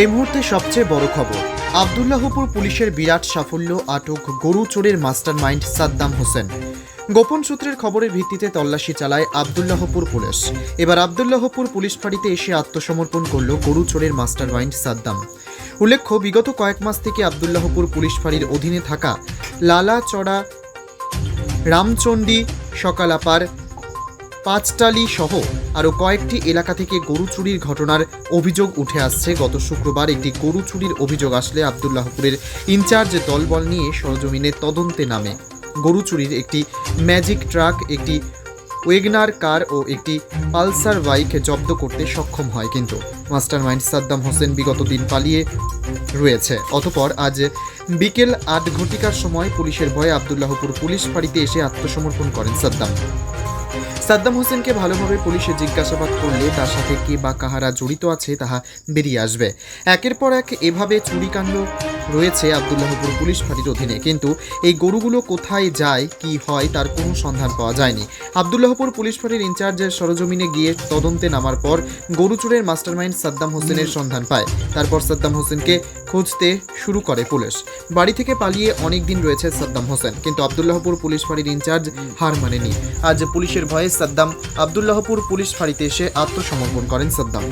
এই মুহূর্তে সবচেয়ে বড় খবর, আবদুল্লাহপুর পুলিশের বিরাট সাফল্য আটক গরু চোরের মাস্টার মাইন্ড সাদ্দাম হোসেন। গোপন সূত্রের খবরের ভিত্তিতে তল্লাশি চালায় আবদুল্লাহপুর পুলিশ। এবার আবদুল্লাহপুর পুলিশ ফাঁড়িতে এসে আত্মসমর্পণ করল গরু চোরের মাস্টার মাইন্ড সাদ্দাম। উল্লেখ্য, বিগত কয়েক মাস থেকে আবদুল্লাহপুর পুলিশ ফাঁড়ির অধীনে থাকা লালাচড়া, রামচণ্ডী, সকালাপার পাঁচটালি সহ আরও কয়েকটি এলাকা থেকে গরু চুরির ঘটনার অভিযোগ উঠে আসছে। গত শুক্রবার একটি গরু চুরির অভিযোগ আসলে আবদুল্লাহপুরের ইনচার্জ দলবল নিয়ে সরজমিনে তদন্তে নামে। গরু চুরির একটি ম্যাজিক ট্রাক, একটি ওয়েগনার কার ও একটি পালসার বাইক জব্দ করতে সক্ষম হয় কিন্তু মাস্টারমাইন্ড সাদ্দাম হোসেন বিগত দিন পালিয়ে রয়েছে। অতপর আজ বিকেল আট ঘটিকার সময় পুলিশের ভয়ে আবদুল্লাহপুর পুলিশ ফাঁড়িতে এসে আত্মসমর্পণ করেন সাদ্দাম। সাদ্দাম হোসেনকে ভালোভাবে পুলিশে জিজ্ঞাসাবাদ করলে তার সাথে কে বা কাহারা জড়িত আছে তাহা বেরিয়ে আসবে। একের পর এক এভাবে চুরিকাণ্ড রয়েছে আবদুল্লাহপুর পুলিশ ফাঁড়ির অধীনে। কিন্তু এই গরুগুলো কোথায় যায়, কি হয়, তার কোনো সন্ধান পাওয়া যায়নি। আবদুল্লাহপুর পুলিশ ফাঁড়ির ইনচার্জের সরজমিনে গিয়ে তদন্তে নামার পর গরু চুরের মাস্টারমাইন্ড সাদ্দাম হোসেনের সন্ধান পায়। তারপর সাদ্দাম হোসেনকে খুঁজতে শুরু করে পুলিশ। বাড়ি থেকে পালিয়ে অনেক দিন রয়েছে সাদ্দাম হোসেন, কিন্তু আবদুল্লাহপুর পুলিশ ফাঁড়ির ইনচার্জ হার মানেনি। আজ পুলিশের ভয়ে সাদ্দাম। আবদুল্লাহপুর পুলিশ ফাঁড়িতে এসে আত্মসমর্পণ করেন সাদ্দাম।